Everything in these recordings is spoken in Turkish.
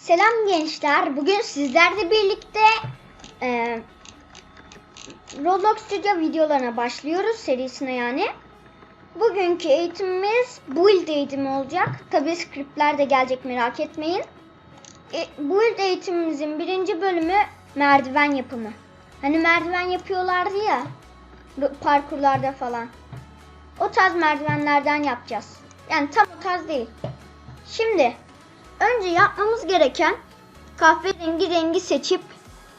Selam gençler. Bugün sizlerle birlikte e, Roblox Studio videolarına başlıyoruz serisine yani. Bugünkü eğitimimiz build eğitimi olacak. Tabi scriptler de gelecek merak etmeyin. E, build eğitimimizin birinci bölümü merdiven yapımı. Hani merdiven yapıyorlardı ya parkurlarda falan. O tarz merdivenlerden yapacağız. Yani tam o tarz değil. Şimdi önce yapmamız gereken kahverengi rengi seçip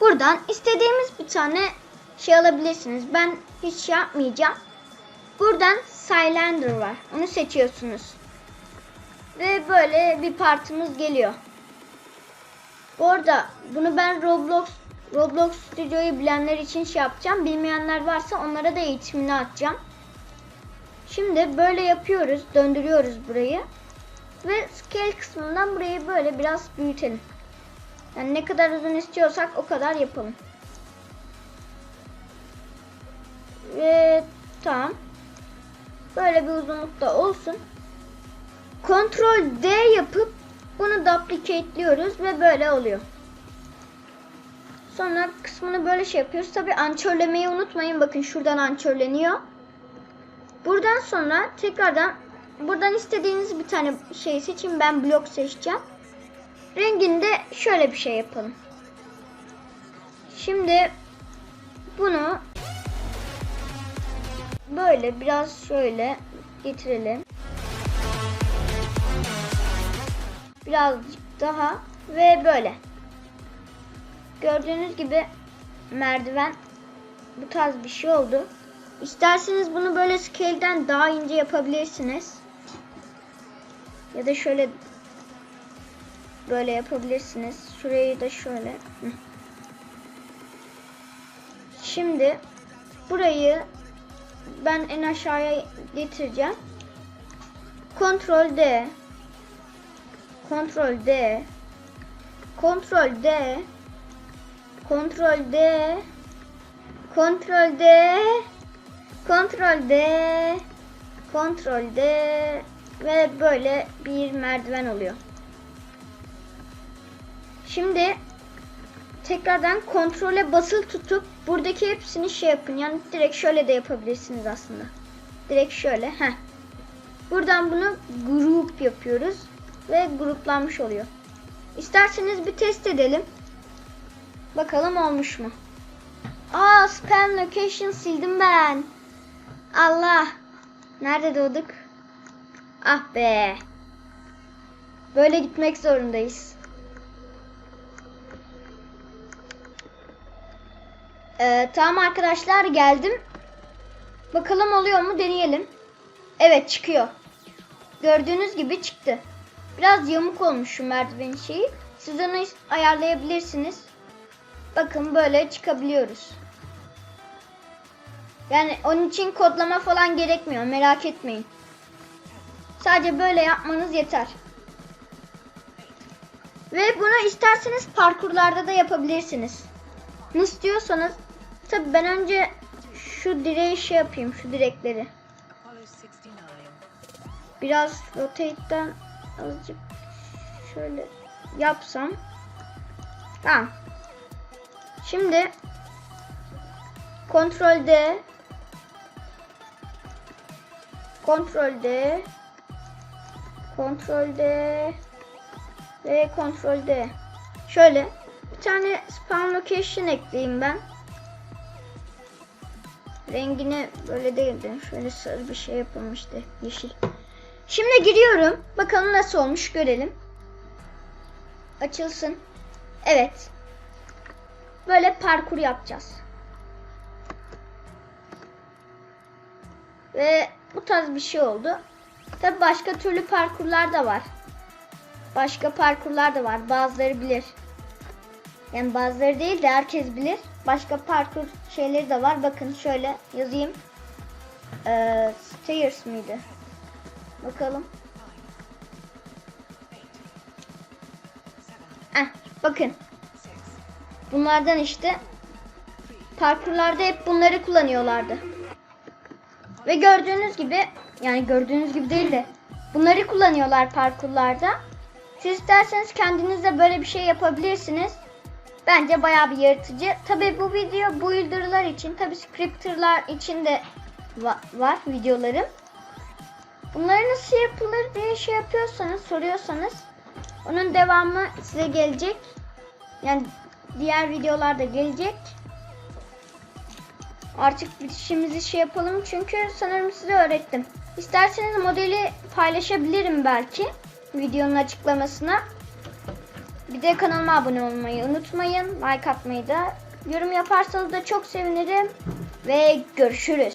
buradan istediğimiz bir tane şey alabilirsiniz. Ben hiç şey yapmayacağım. Buradan Cylinder var. Onu seçiyorsunuz. Ve böyle bir partimiz geliyor. Bu arada bunu ben Roblox Roblox Studio'yu bilenler için şey yapacağım. Bilmeyenler varsa onlara da eğitimini atacağım. Şimdi böyle yapıyoruz. Döndürüyoruz burayı. Ve scale kısmından burayı böyle biraz büyütelim. Yani ne kadar uzun istiyorsak o kadar yapalım. Ve tamam. Böyle bir uzunlukta olsun. Ctrl D yapıp bunu duplicate'liyoruz ve böyle oluyor. Sonra kısmını böyle şey yapıyoruz. Tabi ançörlemeyi unutmayın. Bakın şuradan ançörleniyor. Buradan sonra tekrardan buradan istediğiniz bir tane şey seçin. Ben blok seçeceğim. Renginde şöyle bir şey yapalım. Şimdi bunu böyle biraz şöyle getirelim. Birazcık daha ve böyle. Gördüğünüz gibi merdiven bu tarz bir şey oldu. İsterseniz bunu böyle scale'den daha ince yapabilirsiniz. Ya da şöyle böyle yapabilirsiniz. Şurayı da şöyle. Şimdi burayı ben en aşağıya getireceğim. Ctrl D. Ctrl D. Ctrl D. Ctrl D. Ctrl D. Ctrl D. Ctrl D ve böyle bir merdiven oluyor. Şimdi tekrardan kontrole basılı tutup buradaki hepsini şey yapın. Yani direkt şöyle de yapabilirsiniz aslında. Direkt şöyle. Heh. Buradan bunu grup yapıyoruz ve gruplanmış oluyor. İsterseniz bir test edelim. Bakalım olmuş mu? Aa spam location sildim ben. Allah. Nerede doğduk? Ah be. Böyle gitmek zorundayız. Ee, tamam arkadaşlar geldim. Bakalım oluyor mu deneyelim. Evet çıkıyor. Gördüğünüz gibi çıktı. Biraz yamuk olmuş şu merdiven şeyi. Siz onu ayarlayabilirsiniz. Bakın böyle çıkabiliyoruz. Yani onun için kodlama falan gerekmiyor. Merak etmeyin. Sadece böyle yapmanız yeter. Ve bunu isterseniz parkurlarda da yapabilirsiniz. Ne istiyorsanız. Tabi ben önce şu direği şey yapayım. Şu direkleri. Biraz rotate'den azıcık şöyle yapsam. Tamam. Şimdi Ctrl D Ctrl D D ve D. Şöyle bir tane spawn location ekleyeyim ben. Rengini böyle değil de şöyle sarı bir şey yapılmıştı. Yeşil. Şimdi giriyorum. Bakalım nasıl olmuş görelim. Açılsın. Evet. Böyle parkur yapacağız. Ve bu tarz bir şey oldu. Tabi başka türlü parkurlar da var. Başka parkurlar da var. Bazıları bilir. Yani bazıları değil de herkes bilir. Başka parkur şeyleri de var. Bakın şöyle yazayım. Ee, stairs miydi? Bakalım. Eh, bakın. Bunlardan işte parkurlarda hep bunları kullanıyorlardı. Ve gördüğünüz gibi yani gördüğünüz gibi değil de bunları kullanıyorlar parkurlarda. Siz isterseniz kendiniz de böyle bir şey yapabilirsiniz. Bence bayağı bir yaratıcı. Tabi bu video builder'lar için, tabi scripter'lar için de va- var videolarım. Bunları nasıl yapılır diye şey yapıyorsanız, soruyorsanız onun devamı size gelecek. Yani diğer videolarda gelecek. Artık işimizi şey yapalım çünkü sanırım size öğrettim. İsterseniz modeli paylaşabilirim belki videonun açıklamasına. Bir de kanalıma abone olmayı unutmayın. Like atmayı da. Yorum yaparsanız da çok sevinirim. Ve görüşürüz.